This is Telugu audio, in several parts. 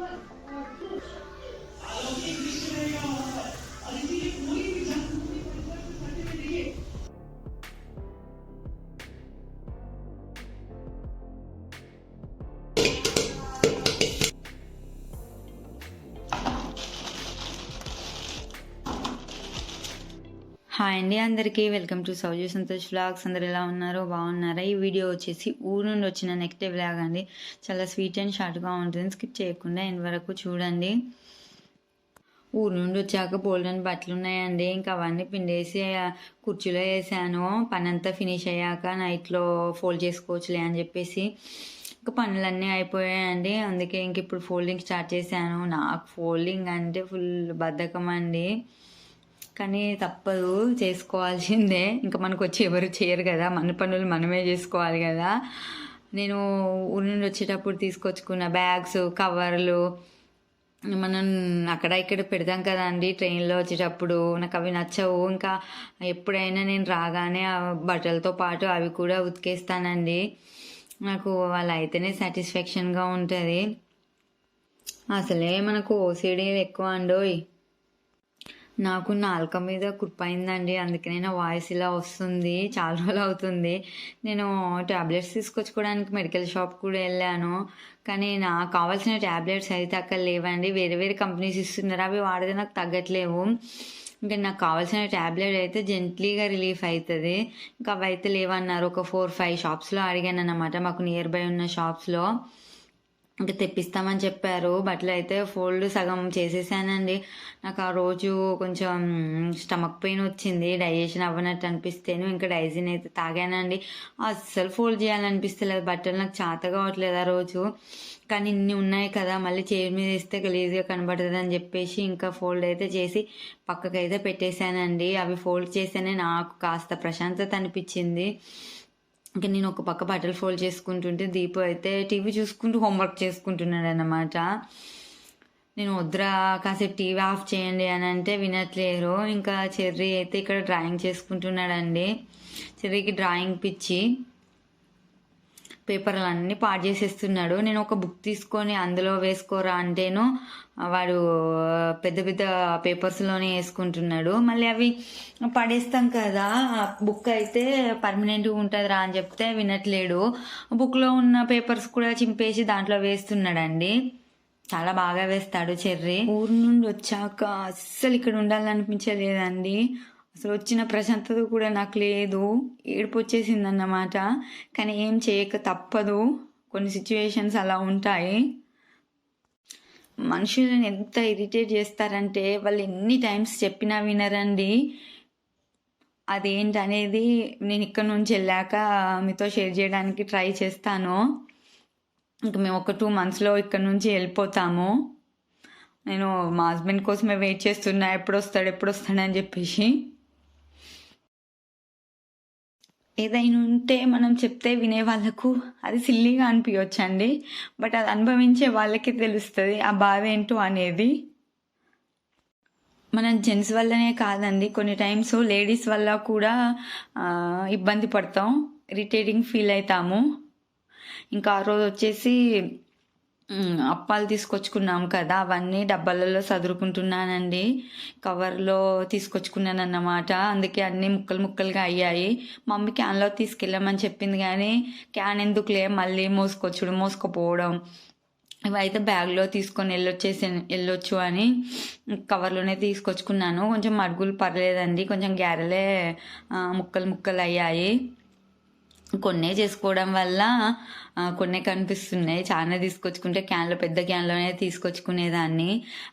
응. హాయ్ అండి అందరికీ. వెల్కమ్ టు సౌజీ సంతోష్ వ్లాగ్స్. అందరు ఎలా ఉన్నారో బాగున్నారా? ఈ వీడియో వచ్చేసి ఊరు నుండి వచ్చిన నెక్స్ట్ డే వ్లాగ్ అండి. చాలా స్వీట్ అండ్ షార్ట్గా ఉంటుంది స్కిప్ చేయకుండా ఎండ్ వరకు చూడండి. ఊరు నుండి వచ్చాక బోల్డెన్ బట్టలు ఉన్నాయండి. ఇంకా అవన్నీ పిండేసి కుర్చీలో వేసాను. పని అంతా ఫినిష్ అయ్యాక నైట్లో ఫోల్డ్ చేసుకోవచ్చులే అని చెప్పేసి ఇంకా పనులన్నీ అయిపోయాయండి. అందుకే ఇంక ఇప్పుడు ఫోల్డింగ్ స్టార్ట్ చేశాను. నాకు ఫోల్డింగ్ అంటే ఫుల్ బద్ధకం అండి. కానీ తప్పదు చేసుకోవాల్సిందే. ఇంకా మనకు వచ్చి ఎవరు చేయరు కదా. మన పనులు మనమే చేసుకోవాలి కదా. నేను ఊరి నుండి వచ్చేటప్పుడు తీసుకొచ్చుకున్న బ్యాగ్స్ కవర్లు మనం అక్కడ ఇక్కడ పెడతాం కదా అండి ట్రైన్లో వచ్చేటప్పుడు. నాకు అవి నచ్చవు. ఇంకా ఎప్పుడైనా నేను రాగానే ఆ బట్టలతో పాటు అవి కూడా ఉతికేస్తానండి. నాకు వాళ్ళు అయితేనే సాటిస్ఫాక్షన్గా ఉంటుంది. అసలే మనకు ఓసిడీ ఎక్కువ అండోయ్. నాకు నాలుక మీద కుప్పైందండి. అందుకనే నా వాయిస్ ఇలా వస్తుంది చాలా రోజులు అవుతుంది. నేను ట్యాబ్లెట్స్ తీసుకొచ్చుకోవడానికి మెడికల్ షాప్ కూడా వెళ్ళాను. కానీ నాకు కావాల్సిన ట్యాబ్లెట్స్ అయితే అక్కడ లేవండి. వేరే వేరే కంపెనీస్ ఇస్తున్నారు. అవి వాడితే నాకు తగ్గట్లేవు. ఇంకా నాకు కావాల్సిన ట్యాబ్లెట్ అయితే జెంట్లీగా రిలీఫ్ అవుతుంది ఇంకా అవి అయితే లేవన్నారు. ఒక ఫోర్ ఫైవ్ షాప్స్లో అడిగాను అన్నమాట మాకు నియర్ బై ఉన్న షాప్స్లో. ఇంకా తెప్పిస్తామని చెప్పారు. బట్టలు అయితే ఫోల్డ్ సగం చేసేసానండి. నాకు ఆ రోజు కొంచెం స్టమక్ పెయిన్ వచ్చింది. డైజెషన్ అవ్వనట్టు అనిపిస్తేను ఇంకా డైజిన్ అయితే తాగానండి. అస్సలు ఫోల్డ్ చేయాలనిపిస్తలేదు. బట్టలు నాకు చేత కావట్లేదు ఆ రోజు. కానీ ఇన్ని ఉన్నాయి కదా మళ్ళీ చైర్ మీద వేస్తే గలీజ్గా కనబడుతుంది అని చెప్పేసి ఇంకా ఫోల్డ్ అయితే చేసి పక్కకైతే పెట్టేశానండి. అవి ఫోల్డ్ చేస్తేనే నాకు కాస్త ప్రశాంతత అనిపించింది. ఇంకా నేను ఒక పక్క బట్టలు ఫోల్డ్ చేసుకుంటుంటే దీపు అయితే టీవీ చూసుకుంటూ హోంవర్క్ చేసుకుంటున్నాడు అనమాట నేను వద్దురా కాసేపు టీవీ ఆఫ్ చేయండి అని అంటే వినట్లేరు. ఇంకా చెర్రీ అయితే ఇక్కడ డ్రాయింగ్ చేసుకుంటున్నాడండి. చెర్రీకి డ్రాయింగ్ పిచ్చి. పేపర్లు అన్నీ పాడు చేసేస్తున్నాడు. నేను ఒక బుక్ తీసుకొని అందులో వేసుకోరా అంటేను వాడు పెద్ద పెద్ద పేపర్స్లోనే వేసుకుంటున్నాడు. మళ్ళీ అవి పడేస్తాం కదా బుక్ అయితే పర్మనెంట్గా ఉంటుందిరా అని చెప్తే వినట్లేడు. బుక్లో ఉన్న పేపర్స్ కూడా చింపేసి దాంట్లో వేస్తున్నాడండి. చాలా బాగా వేస్తాడు చెర్రీ. ఊరు నుండి వచ్చాక అస్సలు ఇక్కడ ఉండాలనిపించలేదండి. అసలు వచ్చిన ప్రశాంతత కూడా నాకు లేదు. ఏడుపు వచ్చేసింది అన్నమాట కానీ ఏం చేయక తప్పదు. కొన్ని సిచ్యువేషన్స్ అలా ఉంటాయి. మనుషులను ఎంత ఇరిటేట్ చేస్తారంటే వాళ్ళు ఎన్ని టైమ్స్ చెప్పినా వినరండి. అదేంటనేది నేను ఇక్కడ నుంచి వెళ్ళాక మీతో షేర్ చేయడానికి ట్రై చేస్తాను. ఇంకా మేము ఒక టూ మంత్స్లో ఇక్కడ నుంచి వెళ్ళిపోతాము. నేను మా హస్బెండ్ కోసమే వెయిట్ చేస్తున్నా. ఎప్పుడు వస్తాడు ఎప్పుడు వస్తాడు అని చెప్పేసి. ఏదైనా ఉంటే మనం చెప్తే వినే వాళ్ళకు అది సిల్లీగా అనిపించవచ్చు అండి బట్ అది అనుభవించే వాళ్ళకి తెలుస్తుంది ఆ బాధ ఏంటో అనేది. మన జెంట్స్ వల్లనే కాదండి. కొన్ని టైమ్స్ లేడీస్ వల్ల కూడా ఇబ్బంది పడతాం. ఇరిటేటింగ్ ఫీల్ అవుతాము ఇంకా ఆ రోజు వచ్చేసి అప్పాలు తీసుకొచ్చుకున్నాం కదా అవన్నీ డబ్బాలలో చదురుకుంటున్నానండి కవర్లో తీసుకొచ్చుకున్నాను అన్నమాట అందుకే అన్నీ ముక్కలు ముక్కలుగా అయ్యాయి. మమ్మీ క్యాన్లో తీసుకెళ్ళమని చెప్పింది కానీ క్యాన్ ఎందుకులే? మళ్ళీ మోసుకొచ్చుడు మోసుకుపోవడం. ఇవైతే బ్యాగ్లో తీసుకొని వెళ్ళొచ్చేసి వెళ్ళొచ్చు అని కవర్లోనే తీసుకొచ్చుకున్నాను. కొంచెం మడుగులు పర్లేదండి కొంచెం గ్యారెలే ముక్కలు ముక్కలు అయ్యాయి. కొన్నే చేసుకోవడం వల్ల కొన్నే కనిపిస్తున్నాయి. చాలా తీసుకొచ్చుకుంటే క్యాన్లో పెద్ద క్యాన్లోనే తీసుకొచ్చుకునేదాన్ని.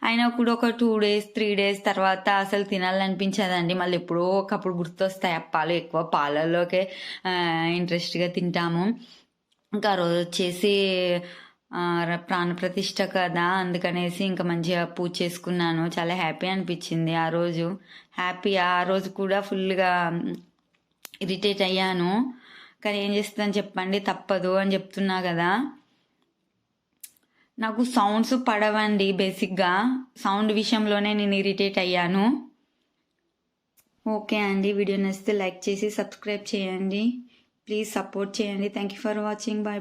అయినా కూడా ఒక టూ డేస్ త్రీ డేస్ తర్వాత అసలు తినాలనిపించదండి. మళ్ళీ ఎప్పుడో ఒకప్పుడు గుర్తొస్తాయి అప్పాలు ఎక్కువ పాలల్లోకే ఇంట్రెస్ట్గా తింటాము. ఇంకా ఆ రోజు వచ్చేసి ప్రాణప్రతిష్ట కదా అందుకనేసి ఇంకా మంచిగా పూజ చేసుకున్నాను. చాలా హ్యాపీ అనిపించింది ఆ రోజు. హ్యాపీ ఆ రోజు కూడా ఫుల్గా ఇరిటేట్ అయ్యాను. కానీ ఏం చేస్తుందని చెప్పండి తప్పదు అని చెప్తున్నా కదా. నాకు సౌండ్స్ పడవండి బేసిక్గా. సౌండ్ విషయంలోనే నేను ఇరిటేట్ అయ్యాను. ఓకే అండి వీడియో నచ్చితే లైక్ చేసి సబ్స్క్రైబ్ చేయండి. ప్లీజ్ సపోర్ట్ చేయండి. Thank you for watching. Bye